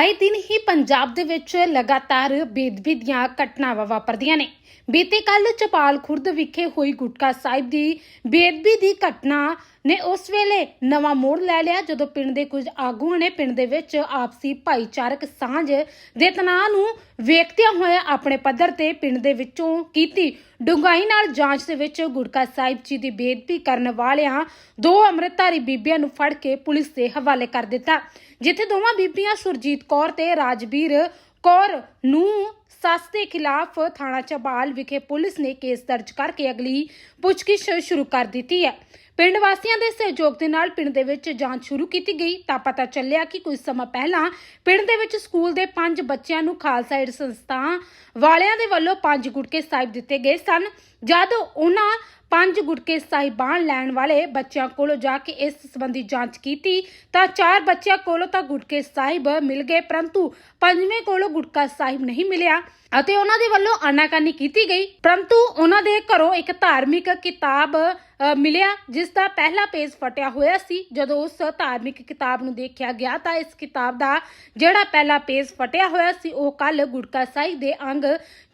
ਆਏ ਦਿਨ ਹੀ ਪੰਜਾਬ ਦੇ ਵਿੱਚ ਲਗਾਤਾਰ ਬੇਦਬੀ ਦੀਆਂ ਘਟਨਾਵਾਂ ਵਾਪਰਦੀਆਂ ਨੇ। ਬੀਤੇ ਕੱਲ ਚਪਾਲ ਖੁਰਦ ਵਿਖੇ ਹੋਈ ਗੁਟਕਾ ਸਾਹਿਬ ਦੀ ਬੇਦਬੀ ਦੀ ਘਟਨਾ ਨੇ ਉਸ ਵੇਲੇ ਨਵਾਂ ਮੋੜ ਲੈ ਲਿਆ ਜਦੋਂ ਪਿੰਡ ਦੇ ਕੁਝ ਆਗੂਆਂ ਨੇ ਪਿੰਡ ਦੇ ਵਿੱਚ ਆਪਸੀ ਭਾਈਚਾਰਕ ਸਾਂਝ ਦੇ ਤਣਾਅ ਨੂੰ ਵੇਖਦਿਆਂ ਹੋਇਆ ਆਪਣੇ ਪੱਧਰ ਤੇ ਪਿੰਡ ਦੇ ਵਿੱਚੋਂ ਕੀਤੀ ਡੂੰਘਾਈ ਨਾਲ ਜਾਂਚ ਦੇ ਵਿੱਚ ਗੁਟਕਾ ਸਾਹਿਬ ਜੀ ਦੀ ਬੇਦਬੀ ਕਰਨ ਵਾਲਿਆਂ ਦੋ ਅੰਮ੍ਰਿਤਧਾਰੀ ਬੀਬੀਆਂ ਨੂੰ ਫੜ ਕੇ ਪੁਲਿਸ ਦੇ ਹਵਾਲੇ ਕਰ ਦਿੱਤਾ, ਜਿੱਥੇ ਦੋਵਾਂ ਬੀਬੀਆਂ ਸੁਰਜੀਤ ਕੌਰ ਤੇ ਰਾਜਵੀਰ ਕੌਰ ਨੂੰ ਸੱਸ ਦੇ ਖਿਲਾਫ ਥਾਣਾ ਚਬਾਲ ਵਿਖੇ ਪੁਲਿਸ ਨੇ ਕੇਸ ਦਰਜ ਕਰਕੇ ਅਗਲੀ ਪੁੱਛਗਿੱਛ ਸ਼ੁਰੂ ਕਰ ਦਿੱਤੀ ਹੈ। ਪਿੰਡ ਵਾਸੀਆਂ ਦੇ ਸਹਿਯੋਗ ਦੇ ਨਾਲ ਪਿੰਡ ਦੇ ਵਿੱਚ ਜਾਂਚ ਸ਼ੁਰੂ ਕੀਤੀ ਗਈ, ਤਾਂ ਪਤਾ ਚੱਲਿਆ ਕਿ ਕੁਝ ਸਮਾਂ ਪਹਿਲਾਂ ਪਿੰਡ ਦੇ ਵਿੱਚ ਸਕੂਲ ਦੇ ਪੰਜ ਬੱਚਿਆਂ ਨੂੰ ਖਾਲਸਾ ਏਡ ਸੰਸਥਾ ਵਾਲਿਆਂ ਦੇ ਵੱਲੋਂ ਪੰਜ ਗੁਟਕੇ ਸਾਹਿਬ ਦਿੱਤੇ ਗਏ ਸਨ। ਜਦ ਉਹਨਾਂ ਪੰਜ ਗੁਟਕੇ ਸਾਹਿਬਾਨ ਲੈਣ ਵਾਲੇ ਬੱਚਿਆਂ ਕੋਲੋਂ ਜਾ ਕੇ ਇਸ ਸੰਬੰਧੀ ਜਾਂਚ ਕੀਤੀ, ਤਾਂ ਚਾਰ ਬੱਚਿਆਂ ਕੋਲੋਂ ਤਾਂ ਗੁਟਕੇ ਸਾਹਿਬ ਮਿਲ ਗਏ, ਪਰੰਤੂ ਪੰਜਵੇਂ ਕੋਲੋਂ ਗੁਟਕਾ ਸਾਹਿਬ ਨਹੀਂ ਮਿਲਿਆ ਅਤੇ ਉਹਨਾਂ ਦੇ ਵੱਲੋਂ ਆਨਾਕਾਨੀ ਕੀਤੀ ਗਈ। ਪਰੰਤੂ ਉਹਨਾਂ ਦੇ ਘਰੋਂ ਇੱਕ ਧਾਰਮਿਕ ਕਿਤਾਬ ਮਿਲਿਆ ਜਿਸ ਦਾ ਪਹਿਲਾ ਪੇਜ ਫਟਿਆ ਹੋਇਆ ਸੀ। ਜਦੋਂ ਉਸ ਧਾਰਮਿਕ ਕਿਤਾਬ ਨੂੰ ਦੇਖਿਆ ਗਿਆ ਤਾਂ ਇਸ ਕਿਤਾਬ ਦਾ ਜਿਹੜਾ ਪਹਿਲਾ ਪੇਜ ਫਟਿਆ ਹੋਇਆ ਸੀ ਉਹ ਕੱਲ ਗੁਟਕਾ ਸਾਹਿਬ ਦੇ ਅੰਗ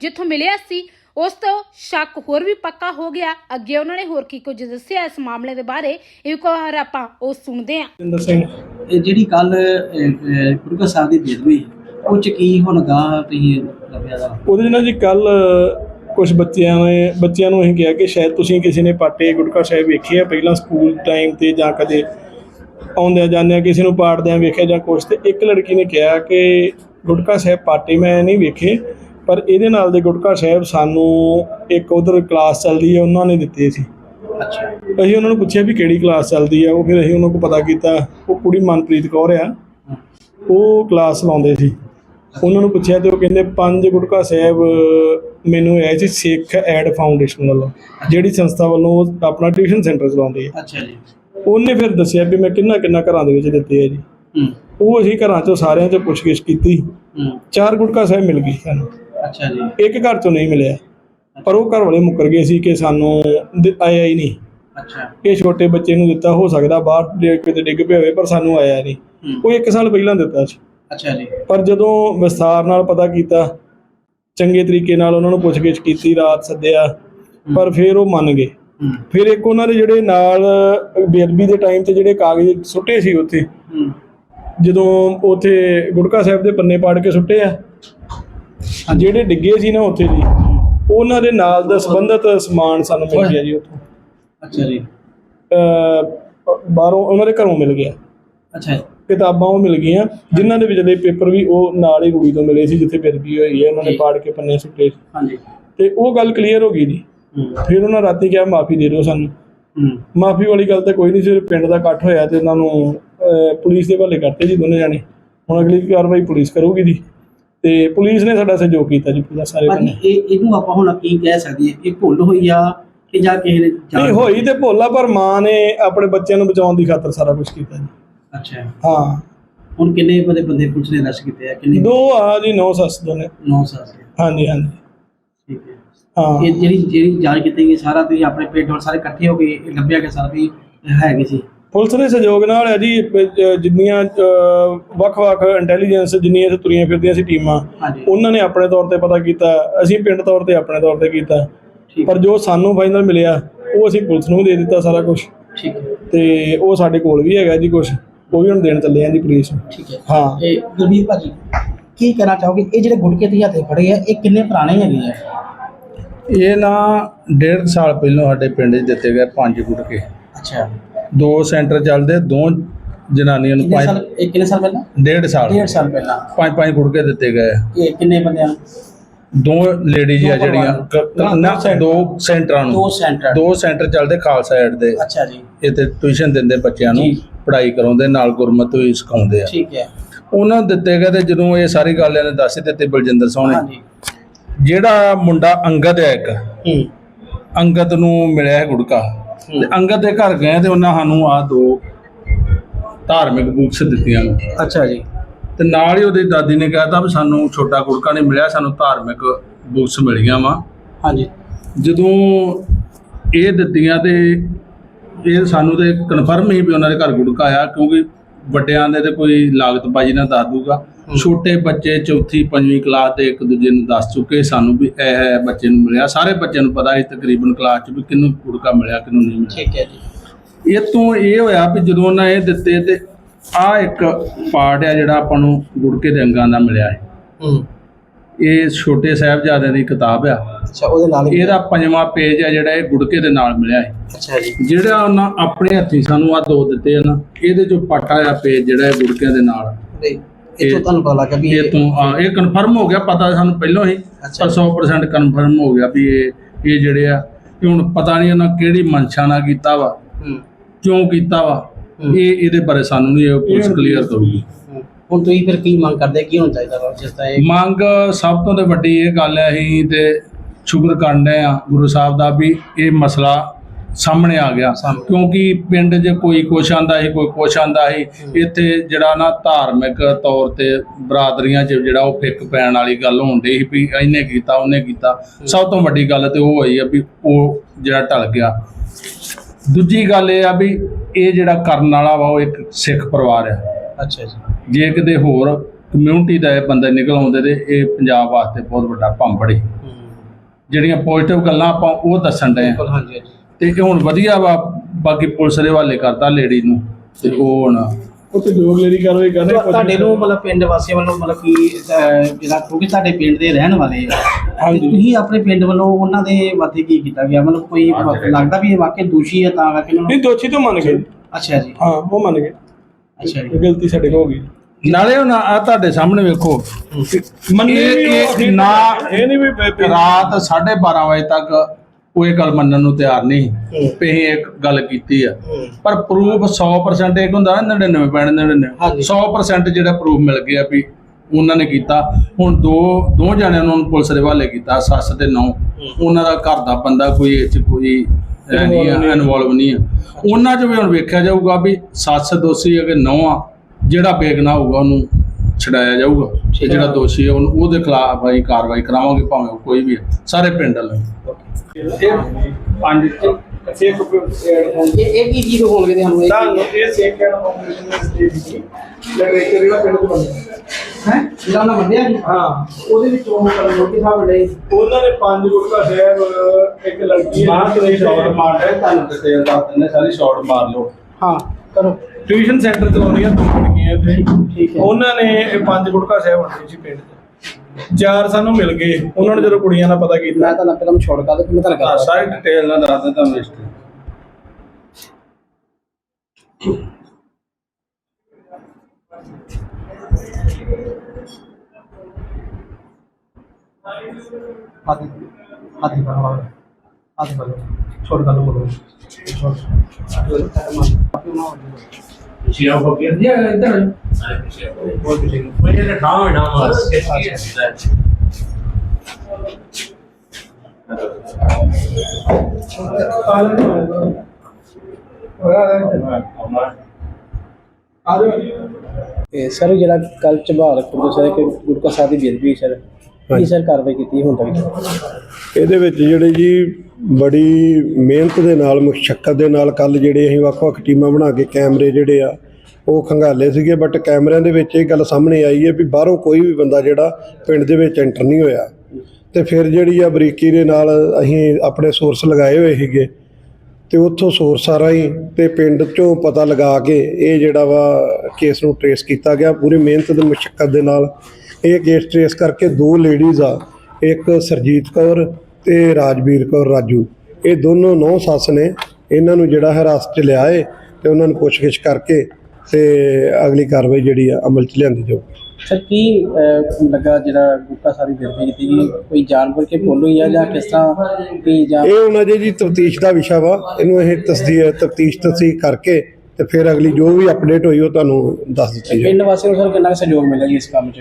ਜਿੱਥੋਂ ਮਿਲਿਆ ਸੀ ਉਸ ਤੋਂ ਸ਼ੱਕ ਹੋਰ ਵੀ ਪੱਕਾ ਹੋ ਗਿਆ। ਅੱਗੇ ਉਹਨਾਂ ਨੇ ਹੋਰ ਕੀ ਕੁਝ ਦੱਸਿਆ ਇਸ ਮਾਮਲੇ ਦੇ ਬਾਰੇ ਇੱਕ ਵਾਰ ਆਪਾਂ ਉਹ ਸੁਣਦੇ ਹਾਂ। ਜਿੰਦਰ ਸਿੰਘ। ਇਹ ਜਿਹੜੀ ਕੱਲ ਗੁਰੂਗਾ ਸਾਹਿਬ ਦੀ ਬੇਦਬੀ ਉਹ ਚ ਕੀ ਹੁਣ ਗਾਂ ਤੁਸੀਂ ਲੱਭਿਆ ਦਾ? ਉਹਦੇ 'ਚ ਨਾ ਜੀ ਕੱਲ ਕੁਝ ਬੱਚਿਆਂ ਨੇ ਬੱਚਿਆਂ ਨੂੰ ਅਸੀਂ ਕਿਹਾ ਕਿ ਸ਼ਾਇਦ ਤੁਸੀਂ ਕਿਸੇ ਨੇ ਪਾਟੇ ਗੁਟਕਾ ਸਾਹਿਬ ਵੇਖੇ ਆ ਪਹਿਲਾਂ ਸਕੂਲ ਟਾਈਮ ਤੇ ਜਾਂ ਕਦੇ ਆਉਂਦਿਆਂ ਜਾਂਦਿਆਂ ਕਿਸੇ ਨੂੰ ਪਾੜਦਿਆਂ ਵੇਖਿਆ ਜਾਂ ਕੁਛ ਤੇ ਇੱਕ ਲੜਕੀ ਨੇ ਕਿਹਾ ਕਿ ਗੁਟਕਾ ਸਾਹਿਬ ਪਾਟੇ ਮੈਂ ਨਹੀਂ ਵੇਖੇ ਪਰ ਇਹਦੇ ਨਾਲ ਦੇ ਗੁਟਕਾ ਸਾਹਿਬ ਸਾਨੂੰ ਇੱਕ ਉਧਰ ਕਲਾਸ ਚੱਲਦੀ ਹੈ ਉਹਨਾਂ ਨੇ ਦਿੱਤੇ ਸੀ। ਅੱਛਾ। ਅਸੀਂ ਉਹਨਾਂ ਨੂੰ ਪੁੱਛਿਆ ਵੀ ਕਿਹੜੀ ਕਲਾਸ ਚੱਲਦੀ ਆ ਉਹ ਫਿਰ ਅਸੀਂ ਉਹਨਾਂ ਕੋਲ ਪਤਾ ਕੀਤਾ ਉਹ ਕੁੜੀ ਮਨਪ੍ਰੀਤ ਕੌਰ ਆ। ਉਹ ਕਲਾਸ ਲਾਉਂਦੇ ਸੀ। ਉਹਨਾਂ ਨੂੰ ਪੁੱਛਿਆ ਤੇ ਉਹ ਕਹਿੰਦੇ ਪੰਜ ਗੁਟਕਾ ਸਾਹਿਬ ਮੈਨੂੰ ਆਏ ਸੀ ਸਿੱਖ ਐਡ ਫਾਊਂਡੇਸ਼ਨ ਵੱਲੋਂ ਜਿਹੜੀ ਸੰਸਥਾ ਵੱਲੋਂ ਉਹ ਆਪਣਾ ਟਿਊਸ਼ਨ ਸੈਂਟਰ ਚਲਾਉਂਦੇ ਆ ਅੱਛਾ ਜੀ। ਉਹਨੇ ਫਿਰ ਦੱਸਿਆ ਵੀ ਮੈਂ ਕਿੰਨਾ ਕਿੰਨਾ ਘਰਾਂ ਦੇ ਵਿੱਚ ਦਿੱਤੇ ਆ ਜੀ। ਹੂੰ। ਉਹ ਅਸੀਂ ਘਰਾਂ ਚੋਂ ਸਾਰਿਆਂ ਚੋਂ ਪੁੱਛਗਿੱਛ ਕੀਤੀ। ਹੂੰ। ਚਾਰ ਗੁਟਕਾ ਸਾਹਿਬ ਮਿਲ ਗਏ ਸਾਨੂੰ। ਅੱਛਾ ਜੀ। ਇੱਕ ਘਰ ਚੋਂ ਨਹੀਂ ਮਿਲਿਆ। ਪਰ ਉਹ ਘਰ ਵਾਲੇ ਮੁੱਕਰ ਗਏ ਸੀ ਕਿ ਸਾਨੂੰ ਦਿ- ਆਇਆ ਹੀ ਨਹੀਂ। ਅੱਛਾ। ਇਹ ਛੋਟੇ ਬੱਚੇ ਨੂੰ ਦਿੱਤਾ ਹੋ ਸਕਦਾ ਬਾਹਰ ਜੇ ਕਿਤੇ ਡਿੱਗ ਪਿਆ ਹੋਵੇ ਪਰ ਸਾਨੂੰ ਆਇਆ ਨਹੀਂ। ਹੂੰ। ਉਹ ਇੱਕ ਸਾਲ ਪਹਿਲਾਂ ਦਿੱਤਾ ਸੀ। ਅੱਛਾ ਜੀ। ਪਰ ਜਦੋਂ ਵਿਸਥਾਰ ਨਾਲ ਪਤਾ ਕੀਤਾ ਚੰਗੇ ਤਰੀਕੇ ਨਾਲ ਉਹਨਾਂ ਨੂੰ ਪੁੱਛਗਿੱਛ ਕੀਤੀ ਰਾਤ ਸੱਦਿਆ ਪਰ ਫਿਰ ਉਹ ਮੰਨ ਗਏ। ਫਿਰ ਇੱਕ ਉਹਨਾਂ ਦੇ ਜਿਹੜੇ ਨਾਲ ਬੇਅਦਬੀ ਦੇ ਟਾਈਮ ਤੇ ਜਿਹੜੇ ਕਾਗਜ਼ ਸੁੱਟੇ ਸੀ ਉੱਥੇ ਜਦੋਂ ਉੱਥੇ ਗੁਟਕਾ ਸਾਹਿਬ ਦੇ ਪੰਨੇ ਪਾੜ ਕੇ ਸੁੱਟੇ ਆ ਜਿਹੜੇ ਡਿੱਗੇ ਸੀ ਨਾ ਉੱਥੇ ਜੀ ਉਹਨਾਂ ਦੇ ਨਾਲ ਦਾ ਸੰਬੰਧਿਤ ਸਮਾਨ ਸਾਨੂੰ ਮਿਲ ਗਿਆ ਜੀ ਉੱਥੋਂ। ਅੱਛਾ ਜੀ। ਬਾਹਰੋਂ ਉਹਨਾਂ ਦੇ ਘਰੋਂ ਮਿਲ ਗਿਆ। ਅੱਛਾ ਜੀ। ਕਿਤਾਬਾਂ ਉਹ ਮਿਲ ਗਈਆਂ ਜਿਨ੍ਹਾਂ ਦੇ ਵਿਚਲੇ ਪੇਪਰ ਵੀ ਉਹ ਨਾਲ ਹੀ ਕੁੜੀ ਤੋਂ ਮਿਲੇ ਸੀ ਜਿੱਥੇ ਬੇਦਬੀ ਹੋਈ ਹੈ ਉਹਨਾਂ ਨੇ। ਪਾੜ ਕੇ ਪੰਨੇ ਸੁੱਟੇ। ਹਾਂਜੀ। ਤੇ ਉਹ ਗੱਲ ਕਲੀਅਰ ਹੋ ਗਈ ਜੀ। ਫਿਰ ਉਹਨਾਂ ਰਾਤੀ ਕਿਹਾ ਮਾਫੀ ਦੇ ਦਿਓ ਸਾਨੂੰ। ਮਾਫੀ ਵਾਲੀ ਗੱਲ ਤਾਂ ਕੋਈ ਨਹੀਂ ਸੀ ਪਿੰਡ ਦਾ ਇਕੱਠ ਹੋਇਆ ਤੇ ਉਹਨਾਂ ਨੂੰ ਪੁਲਿਸ ਦੇ ਹਵਾਲੇ ਕਰਤੇ ਜੀ ਦੋਨੇ ਜਾਣੇ। ਹੁਣ ਅਗਲੀ ਕਾਰਵਾਈ ਪੁਲਿਸ ਕਰੂਗੀ ਜੀ। ਤੇ ਪੁਲਿਸ ਨੇ ਸਾਡਾ ਸਹਿਯੋਗ ਕੀਤਾ ਜੀ ਪੂਰਾ ਸਾਰੇ ਬੰਦੇ ਇਹ ਇਹਨੂੰ ਆਪਾਂ ਹੁਣ ਕੀ ਕਹਿ ਸਕਦੇ ਹਾਂ? ਇਹ ਭੁੱਲ ਹੋਈ ਆ ਕਿ ਜਾਂ ਕਿਸੇ ਨੇ ਨਹੀਂ ਹੋਈ ਤੇ ਭੋਲਾ ਪਰ ਮਾਂ ਨੇ ਆਪਣੇ ਬੱਚਿਆਂ ਨੂੰ ਬਚਾਉਣ ਦੀ ਖਾਤਰ ਸਾਰਾ ਕੁਝ ਕੀਤਾ ਜੀ। ਅੱਛਾ। ਹਾਂ। ਹੁਣ ਕਿੰਨੇ ਬੰਦੇ ਬੰਦੇ ਪੁਲਿਸ ਨੇ ਅਰੈਸਟ ਕੀਤੇ ਆ? ਕਿੰਨੇ ਦੋ ਆ ਜੀ ਨੌ ਸੱਸ ਦੋਨੇ ਨੌ। ਸਾਲ ਦੇ ਹਾਂਜੀ ਹਾਂਜੀ। ਠੀਕ ਹੈ। ਹਾਂ। ਇਹ ਜਿਹੜੀ ਜਿਹੜੀ ਜਾਂਚ ਕੀਤੀ ਗਈ ਸਾਰਾ ਤੁਸੀਂ ਆਪਣੇ ਪਿੰਡ ਵਾਲੇ ਸਾਰੇ ਇਕੱਠੇ ਹੋ ਕੇ ਇਹ ਲੱਭਿਆ ਕਿ ਸਾਰਾ? ਵੀ ਇਹ ਹੈਗੇ ਸੀ? ਪੁਲਿਸ ਦੇ ਸਹਿਯੋਗ ਨਾਲ ਹੈ ਜੀ ਅਹ ਜਿੰਨੀਆਂ ਅਹ ਵੱਖ-ਵੱਖ ਇੰਟੈਲੀਜੈਂਸ ਜਿੰਨੀਆਂ ਇੱਥੇ ਤੁਰੀਆਂ ਫਿਰਦੀਆਂ ਸੀ ਟੀਮਾਂ ਹਾਂਜੀ। ਉਹਨਾਂ ਨੇ ਆਪਣੇ ਤੌਰ ਤੇ ਪਤਾ ਕੀਤਾ। ਅਸੀਂ ਪਿੰਡ ਤੌਰ ਤੇ ਆਪਣੇ ਤੌਰ ਤੇ ਕੀਤਾ। ਠੀਕ ਪਰ ਜੋ ਸਾਨੂੰ ਫਾਈਨਲ ਮਿਲਿਆ ਉਹ ਅਸੀਂ ਪੁਲਿਸ ਨੂੰ ਦੇ ਦਿੱਤਾ ਸਾਰਾ ਕੁਝ ਠੀਕ ਹੈ। ਤੇ ਉਹ ਸਾਡੇ ਕੋਲ ਵੀ ਹੈਗਾ ਜੀ ਕੁਝ ਉਹ ਵੀ ਹੁਣ ਦੇਣ ਚੱਲੇ ਆਂ ਜੀ ਪੁਲਿਸ। ਨੂੰ ਠੀਕ ਹੈ। ਹਾਂ। ਇਹ ਗੁਰਮੀਤ ਭਾਜੀ ਕੀ ਕਹਿਣਾ ਚਾਹੋਗੇ? ਇਹ ਜਿਹੜੇ ਗੁਟਕੇ ਤੁਸੀਂ ਹੱਥੇ ਫੜੇ ਆ ਇਹ ਕਿੰਨੇ ਪੁਰਾਣੇ ਹੈਗੇ ਆ? ਇਹ ਨਾ ਡੇਢ ਕੁ ਸਾਲ ਪਹਿਲਾਂ ਸਾਡੇ ਪਿੰਡ 'ਚ ਦਿੱਤੇ ਗਏ ਪੰਜ ਗੁਟਕੇ। ਅੱਛਾ। ਦੋ ਸੈਂਟਰ ਚੱਲਦੇ ਦੋ ਜਨਾਨੀਆਂ ਨੂੰ ਕਿੰਨੇ ਪੰਜ ਸਾਲ ਇਹ ਕਿੰਨੇ ਸਾਲ ਪਹਿਲਾਂ? ਡੇਢ ਸਾਲ। ਡੇਢ ਸਾਲ ਪਹਿਲਾਂ। ਪੰਜ ਪੰਜ ਗੁਟਕੇ ਦਿੱਤੇ ਗਏ। ਇਹ ਕਿੰਨੇ ਬੰਦਿਆਂ ਨੂੰ? ਦੋ ਲੇਡੀਜ਼ ਆ ਦੋ ਜਿਹੜੀਆਂ। ਕ- ਨਾ ਦੋ ਸੈਂਟਰਾਂ। ਦੋ ਨੂੰ। ਸੈਂਟਰ। ਦੋ ਸੈਂਟਰ ਚੱਲਦੇ ਖਾਲਸਾ ਏਡ ਦੇ। ਅੱਛਾ ਜੀ। ਇੱਥੇ ਟਿਊਸ਼ਨ ਦਿੰਦੇ ਬੱਚਿਆਂ ਨੂੰ ਜੀ। ਪੜ੍ਹਾਈ ਕਰਾਉਂਦੇ ਨਾਲ ਗੁਰਮਤ ਵੀ ਸਿਖਾਉਂਦੇ ਆ। ਠੀਕ ਹੈ। ਉਹਨਾਂ ਨੂੰ ਦਿੱਤੇ ਗਏ ਤੇ ਜਦੋਂ ਇਹ ਸਾਰੀ ਗੱਲ ਇਹਨੇ ਦੱਸ ਦਿੱਤੀ ਬਲਜਿੰਦਰ ਨੇ। ਹਾਂਜੀ। ਜਿਹੜਾ ਮੁੰਡਾ ਅੰਗਦ ਹੈ ਇੱਕ ਹੂੰ। ਅੰਗਦ ਨੂੰ ਮਿਲਿਆ ਹੈ ਗੁੜਕਾ। ਹੂੰ। ਤੇ ਅੰਗਦ ਦੇ ਘਰ ਗਏ ਤੇ ਉਹਨਾਂ ਸਾਨੂੰ ਆ ਦੋ ਧਾਰਮਿਕ ਬੁੱਕਸ ਦਿੱਤੀਆਂ। ਅੱਛਾ ਜੀ। ਤੇ ਨਾਲ ਹੀ ਉਹਦੀ ਦਾਦੀ ਨੇ ਕਿਹਾ ਤਾਂ ਵੀ ਸਾਨੂੰ ਛੋਟਾ ਗੁੜਕਾ ਨਹੀਂ ਮਿਲਿਆ ਸਾਨੂੰ ਧਾਰਮਿਕ ਬੁੱਕਸ ਮਿਲੀਆਂ ਵਾ। ਹਾਂਜੀ। ਜਦੋਂ ਇਹ ਦਿੱਤੀਆਂ ਤੇ ਇਹ ਸਾਨੂੰ ਤੇ ਕਨਫਰਮ ਹੀ ਵੀ ਉਹਨਾਂ ਦੇ ਘਰ ਗੁੜਕਾ ਆਇਆ ਕਿਉਂਕਿ ਵੱਡਿਆਂ ਦੇ ਤੇ ਕੋਈ ਲਾਗਤ ਬਾਜੀ ਨਾ ਦੱਸ ਦੂਗਾ ਛੋਟੇ ਬੱਚੇ ਚੌਥੀ ਪੰਜਵੀਂ ਕਲਾਸ ਦੇ ਇੱਕ ਦੂਜੇ ਨੂੰ ਦੱਸ ਚੁੱਕੇ ਸਾਨੂੰ ਵੀ ਇਹ ਇਹ ਬੱਚੇ ਨੂੰ ਮਿਲਿਆ। ਸਾਰੇ ਬੱਚਿਆਂ ਨੂੰ ਪਤਾ ਸੀ ਤਕਰੀਬਨ ਕਲਾਸ 'ਚ ਵੀ ਕਿਹਨੂੰ ਗੁੜਕਾ ਮਿਲਿਆ ਕਿਹਨੂੰ ਨਹੀਂ ਮਿਲਿਆ। ਠੀਕ ਹੈ ਜੀ। ਇਹ ਤੋਂ ਇਹ ਹੋਇਆ ਵੀ ਜਦੋਂ ਉਹਨਾਂ ਇਹ ਦਿੱਤੇ ਤੇ ਆ ਇੱਕ ਪਾਰਟ ਆ ਜਿਹੜਾ ਆਪਾਂ ਨੂੰ ਗੁੜਕੇ ਦੇ ਅੰਗਾਂ ਦਾ ਮਿਲਿਆ ਹੈ। ਹੂੰ। ਇਹ ਛੋਟੇ ਸਾਹਿਬਜ਼ਾਦਿਆਂ ਦੀ ਕਿਤਾਬ ਆ। ਅੱਛਾ ਉਹਦੇ ਨਾਲ ਇਹਦਾ ਪੰਜਵਾਂ ਪੇਜ ਆ ਜਿਹੜਾ ਇਹ ਗੁੜਕੇ ਦੇ ਨਾਲ ਮਿਲਿਆ ਹੈ। ਅੱਛਾ ਜੀ। ਜਿਹੜਾ ਉਹਨਾਂ ਆਪਣੇ ਹੱਥੀਂ ਸਾਨੂੰ ਆ ਦੋ ਦਿੱਤੇ ਆ ਨਾ ਇਹਦੇ ਚੋਂ ਪਾਟਾ ਆ ਪੇਜ ਜਿਹੜਾ ਇਹ ਗੁੜਕਿਆਂ ਦੇ ਨਾਲ। ਤੇ ਇਹ ਤੋਂ ਤੁਹਾਨੂੰ ਪਤਾ ਲੱਗਾ ਵੀ ਇਹ ਤੋਂ ਇਹ ਕਨਫਰਮ ਹੋ ਗਿਆ ਪਤਾ ਸਾਨੂੰ ਪਹਿਲਾਂ ਹੀ ਅੱਛਾ। ਪਰ 100% ਕਨਫਰਮ ਹੋ ਗਿਆ ਵੀ ਇਹ ਇਹ ਜਿਹੜੇ ਆ ਹੁਣ ਪਤਾ ਨਹੀਂ ਉਹਨਾਂ ਕਿਹੜੀ ਮਨਸ਼ਾ ਨਾਲ ਕੀਤਾ ਵਾ ਹੂੰ। ਕਿਉਂ ਕੀਤਾ ਵਾ। ਇਹ ਇਹਦੇ ਬਾਰੇ ਸਾਨੂੰ ਨਹੀਂ ਇਹ ਪੁਲਿਸ ਕਲੀਅਰ ਕਰੂਗੀ। ਹੁਣ ਤੁਸੀਂ ਫਿਰ ਕੀ ਮੰਗ ਕਰਦੇ? ਕੀ ਹੋਣਾ ਚਾਹੀਦਾ ਵਾ ਜਿਸ ਤਰ੍ਹਾਂ ਇਹ ਮੰਗ ਸਭ ਤੋਂ ਤੇ ਵੱਡੀ ਇਹ ਗੱਲ ਹੈ ਅਸੀਂ ਤੇ ਸ਼ੁਕਰ ਕਰਦੇ ਆ ਗੁਰੂ ਸਾਹਿਬ ਦਾ ਵੀ ਇਹ ਮਸਲਾ ਸਾਹਮਣੇ ਆ ਗਿਆ। ਕਿਉਂਕਿ ਪਿੰਡ 'ਚ ਕੋਈ ਕੁਛ ਆਂਦਾ ਸੀ ਕੋਈ ਕੁਛ ਆਂਦਾ ਸੀ ਇੱਥੇ ਜਿਹੜਾ ਨਾ ਧਾਰਮਿਕ ਤੌਰ ਤੇ ਬਰਾਦਰੀਆਂ 'ਚ ਜਿਹੜਾ ਉਹ ਫਿੱਕ ਪੈਣ ਵਾਲੀ ਗੱਲ ਹੋਣ ਡਈ ਸੀ ਵੀ ਇਹਨੇ ਕੀਤਾ ਉਹਨੇ ਕੀਤਾ। ਸਭ ਤੋਂ ਵੱਡੀ ਗੱਲ ਤੇ ਉਹ ਹੋਈ ਆ ਵੀ ਉਹ ਜਿਹੜਾ ਟਲ ਗਿਆ। ਦੂਜੀ ਗੱਲ ਇਹ ਆ ਵੀ ਇਹ ਜਿਹੜਾ ਕਰਨ ਵਾਲਾ ਵਾ ਉਹ ਇੱਕ ਸਿੱਖ ਪਰਿਵਾਰ ਆ। ਅੱਛਾ ਜੀ। ਜੇ ਕਿਤੇ ਹੋਰ ਕਮਿਊਨਿਟੀ ਦਾ ਇਹ ਬੰਦੇ ਨਿਕਲ ਆਉਂਦੇ ਤੇ ਇਹ ਪੰਜਾਬ ਵਾਸਤੇ ਬਹੁਤ ਵੱਡਾ ਭੰਬੜੀ ਹੂੰ। ਜਿਹੜੀਆਂ ਪੋਜ਼ਿਟਿਵ ਗੱਲਾਂ ਆਪਾਂ ਉਹ ਦੱਸਣ ਡਏ ਬਿਲਕੁਲ ਆ ਹਾਂਜੀ ਹਾਂਜੀ। ਤੇ ਇਹ ਹੁਣ ਵਧੀਆ ਵਾ ਬਾਕੀ ਪੁਲਿਸ ਦੇ ਹਵਾਲੇ ਕਰਤਾ ਲੇਡੀ ਨੂੰ ਤੇ ਉਹ ਹੁਣ ਉਹ ਤੇ ਜੋ ਅਗਲੇਰੀ ਕਾਰਵਾਈ ਕਰ ਰਹੇ ਤੁਹਾ- ਤੁਹਾਡੇ ਨੂੰ ਮਤਲਬ ਪਿੰਡ ਵਾਸੀਆਂ ਵੱਲੋਂ ਮਤਲਬ ਕਿ ਅਹ, ਜਿਹੜਾ ਕਿਉਂਕਿ ਤੁਹਾਡੇ ਪਿੰਡ ਦੇ ਰਹਿਣ ਵਾਲੇ ਆ ਤੇ ਹਾਂਜੀ। ਤੁਸੀਂ ਆਪਣੇ ਪਿੰਡ ਵੱਲੋਂ ਉਹਨਾਂ ਦੇ ਵਾਸਤੇ ਕੀ ਕੀਤਾ ਗਿਆ? ਮਤਲਬ ਕੋਈ ਲੱਗਦਾ ਵੀ ਇਹ ਵਾਕਈ ਦੋਸ਼ੀ ਹੈ ਤਾਂ ਕਰਕੇ ਉਹਨਾਂ ਨਹੀਂ ਨੂੰ ਦੋਸ਼ੀ ਤੋਂ ਮੰਨ ਗਏ। ਅੱਛਾ ਜੀ। ਹਾਂ ਉਹ ਮੰਨ ਗਏ। ਅੱਛਾ ਜੀ। ਗਲਤੀ ਸਾਡੇ ਕੋਲ ਹੋ ਗਈ। ਨਾਲੇ ਹੁਣ ਆ ਤੁਹਾਡੇ ਸਾਹਮਣੇ ਵੇਖੋ। ਮੰਨੇ ਇਹ- ਵੀ ਉਹ ਇਹ ਨਾ- ਇਹ ਨਹੀਂ ਵੀ ਰਾਤ 12:30 ਵਜੇ ਤੱਕ ਉਹ ਇਹ ਗੱਲ ਮੰਨਣ ਨੂੰ ਤਿਆਰ ਨਹੀਂ। ਵੀ ਅਸੀਂ ਇੱਕ ਗੱਲ ਕੀਤੀ ਆ। ਪਰ ਪ੍ਰੂਫ 100% ਇੱਕ ਹੁੰਦਾ ਨਾ 99 ਪੈਣ 99 ਹਾਂਜੀ। 100% ਜਿਹੜਾ ਪ੍ਰੂਫ ਮਿਲ ਗਿਆ ਵੀ ਉਹਨਾਂ ਨੇ ਕੀਤਾ ਹੁਣ ਦੋ ਦੋ ਜਣਿਆਂ ਨੂੰ ਪੁਲਿਸ ਦੇ ਹਵਾਲੇ ਕੀਤਾ ਸੱਸ ਤੇ ਨੌ ਉਹਨਾਂ ਦਾ ਘਰ ਦਾ ਬੰਦਾ ਕੋਈ ਇਹ ਚ ਕੋਈ ਨਹੀਂ ਨਹੀਂ। ਇਨਵੋਲਵ ਨਹੀਂ ਆ ਉਹਨਾਂ 'ਚ ਵੀ ਹੁਣ ਵੇਖਿਆ ਜਾਊਗਾ ਵੀ ਸੱਸ ਦੋਸ਼ੀ ਅਗੇ ਨੌ ਆ ਜਿਹੜਾ ਬੇਗਨਾ ਹੋਊਗਾ ਉਹਨੂੰ ਛਡਾਇਆ ਜਾਊਗਾ ਤੇ ਜਿਹੜਾ ਦੋਸ਼ੀ ਹੈ ਉਹਨੂੰ ਉਹਦੇ ਖਿਲਾਫ ਅਸੀਂ ਕਾਰਵਾਈ ਕਰਾਵਾਂਗੇ ਭਾਵੇਂ ਉਹ ਕੋਈ ਵੀ ਹੈ। ਸਾਰੇ ਪਿੰਡ ਵੱਲੋਂ। ਪੰਜ ਇੱਕ ਇਹ ਇਹ ਕੀ ਚੀਜ਼ ਹੋਣਗੇ ਤੇ ਸਾਨੂੰ? ਇਹ ਤੁਹਾਨੂੰ ਇਹ ਸੇਕ ਕਹਿਣਾ ਪਊਗਾ ਜੀ ਲਿਟਰੇਚਰ ਜਿਹੜਾ ਪਿੰਡ ਤੋਂ ਹੈ? ਜਿਹੜਾ ਉਹਨਾਂ ਮੰਨਿਆ ਜੀ? ਹਾਂ। ਉਹਦੇ ਵਿੱਚ ਉਹ ਨੋਟਿਸ ਸਾਹਿਬ ਲੈ ਉਹਨਾਂ ਨੇ ਪੰਜ ਗੁਟਕਾ ਸਾਹਿਬ ਇੱਕ ਲੜਕੀ ਬਾਹਰ ਦੇ ਸ਼ਾਟ ਮਾਰ ਰਹੇ। ਤੁਹਾਨੂੰ ਡਿਟੇਲ ਦੱਸ ਦਿੰਦੇ ਸਾਰੀ ਸ਼ਾਟ ਮਾਰ ਲਓ। ਹਾਂ ਕਰੋ। ਟਿਊਸ਼ਨ ਸੈਂਟਰ ਚਲਾਉਂਦੀਆਂ ਦੋ ਲੜਕੀਆਂ ਇੱਥੇ। ਠੀਕ ਹੈ। ਉਹਨਾਂ ਨੇ ਇਹ ਪੰਜ ਗੁਟਕਾ ਸਾਹਿਬ ਵੰਡੇ ਸੀ ਪਿੰਡ 'ਚ। ਚਾਰ ਸਾਨੂੰ ਮਿਲ ਗਏ। ਉਹਨਾਂ ਨੇ ਜਦੋਂ ਕੁੜੀਆਂ ਦਾ ਪਤਾ ਕੀਤਾ। ਮੈਂ ਤਾਂ ਪਹਿਲਾਂ ਛੋੜ ਕਰ ਦੇ ਫਿਰ ਮੈਂ ਤੁਹਾਨੂੰ ਹਾਂ, ਕਰਦਾ ਸਾਰੀ ਡਿਟੇਲ ਨਾਲ ਦੱਸ ਦਿੰਦਾ ਤੁਹਾਨੂੰ history। ਹੱਥ ਹੱਥ ਬਣਾ ਹੱਥ ਬਣਾ ਛੋੜ ਕਰ ਲਓ ਬੋਲੋ ਛੋੜ ਆਪੇ ਨਾ ਹੋ। Foi ele calma, não, esqueci. Sir ਜਿਹੜਾ ਕੱਲ ਚਬਾਲ ਖੁਰਦ ਸਰ ਕਿ ਗੁਰਕਾ ਸਾਹਿਬ ਦੀ ਬੇਦਬੀ ਸਰ ਕੀ ਸਰ ਕਾਰਵਾਈ ਕੀਤੀ ਹੁਣ ਤੱਕ? ਇਹਦੇ ਵਿੱਚ ਜਿਹੜੇ ਜੀ ਬੜੀ ਮਿਹਨਤ ਦੇ ਨਾਲ ਮੁਸ਼ਕਲ ਦੇ ਨਾਲ ਕੱਲ ਜਿਹੜੇ ਅਸੀਂ ਵੱਖ-ਵੱਖ ਟੀਮਾਂ ਬਣਾ ਕੇ ਕੈਮਰੇ ਜਿਹੜੇ ਆ ਉਹ ਖੰਗਾਲੇ ਸੀਗੇ। ਬਟ ਕੈਮਰਿਆਂ ਦੇ ਵਿੱਚ ਇਹ ਗੱਲ ਸਾਹਮਣੇ ਆਈ ਹੈ ਵੀ ਬਾਹਰੋਂ ਕੋਈ ਵੀ ਬੰਦਾ ਜਿਹੜਾ ਪਿੰਡ ਦੇ ਵਿੱਚ ਐਂਟਰ ਨਹੀਂ ਹੋਇਆ। ਤੇ ਫਿਰ ਜਿਹੜੀ ਆ ਬਰੀਕੀ ਦੇ ਨਾਲ ਅਸੀਂ ਆਪਣੇ ਸੋਰਸ ਲਗਾਏ ਹੋਏ ਸੀਗੇ ਤੇ ਉੱਥੋਂ ਸੋਰਸਾਂ ਹੀ ਤੇ ਪਿੰਡ ਚੋਂ ਪਤਾ ਲਗਾ ਕੇ ਇਹ ਜਿਹੜਾ ਵਾ ਕੇਸ ਨੂੰ ਟਰੇਸ ਕੀਤਾ ਗਿਆ। ਪੂਰੀ ਮਿਹਨਤ ਤੇ ਮੁਸ਼ਕਲ ਦੇ ਨਾਲ ਇਹ ਕੇਸ ਟਰੇਸ ਕਰਕੇ ਦੋ ਲੇਡੀਜ਼ ਆ ਇੱਕ ਸਰਜੀਤ ਕੌਰ ਤੇ ਰਾਜਵੀਰ ਕੌਰ ਰਾਜੂ। ਇਹ ਦੋਨੋਂ ਨੌ ਸੱਸ ਨੇ ਇਹਨਾਂ ਨੂੰ ਜਿਹੜਾ ਹਿਰਾਸਤ 'ਚ ਲਿਆ ਏ ਤੇ ਉਹਨਾਂ ਨੂੰ ਪੁੱਛਗਿੱਛ ਕਰਕੇ ਤੇ ਅਗਲੀ ਕਾਰਵਾਈ ਜਿਹੜੀ ਆ ਅਮਲ 'ਚ ਲਿਆਂਦੀ ਜਾਊ। ਸਰ ਕੀ ਲੱਗਾ ਜਿਹੜਾ ਗੁਰਕਾ ਸਾਹਿਬ ਦੀ ਬੇਦਬੀ ਕੀਤੀ ਗਈ? ਕੋਈ ਜਾਣਬੁੱਝ ਕੇ ਬੋਲੋ ਜਾਂ ਜਾਂ ਕਿਸ ਤਰ੍ਹਾਂ ਕੀ ਜਾਂ ਇਹ ਹੁਣ ਅਜੇ ਜੀ ਤਫਤੀਸ਼ ਦਾ ਵਿਸ਼ਾ ਵਾ ਇਹਨੂੰ ਇਹ ਤਸਦੀਕ ਤਫਤੀਸ਼ ਤਸਦੀਕ ਕਰਕੇ ਤੇ ਫਿਰ ਅਗਲੀ ਜੋ ਵੀ ਅਪਡੇਟ ਹੋਈ ਉਹ ਤੁਹਾਨੂੰ ਦੱਸ ਦਿੱਤੀ ਜਾਊ। ਪਿੰਡ ਵਾਸੀਆਂ ਨੂੰ ਸਰ ਕਿੰਨਾ ਕੁ ਸਹਿਯੋਗ ਮਿਲਿਆ ਜੀ ਇਸ ਕੰਮ 'ਚ?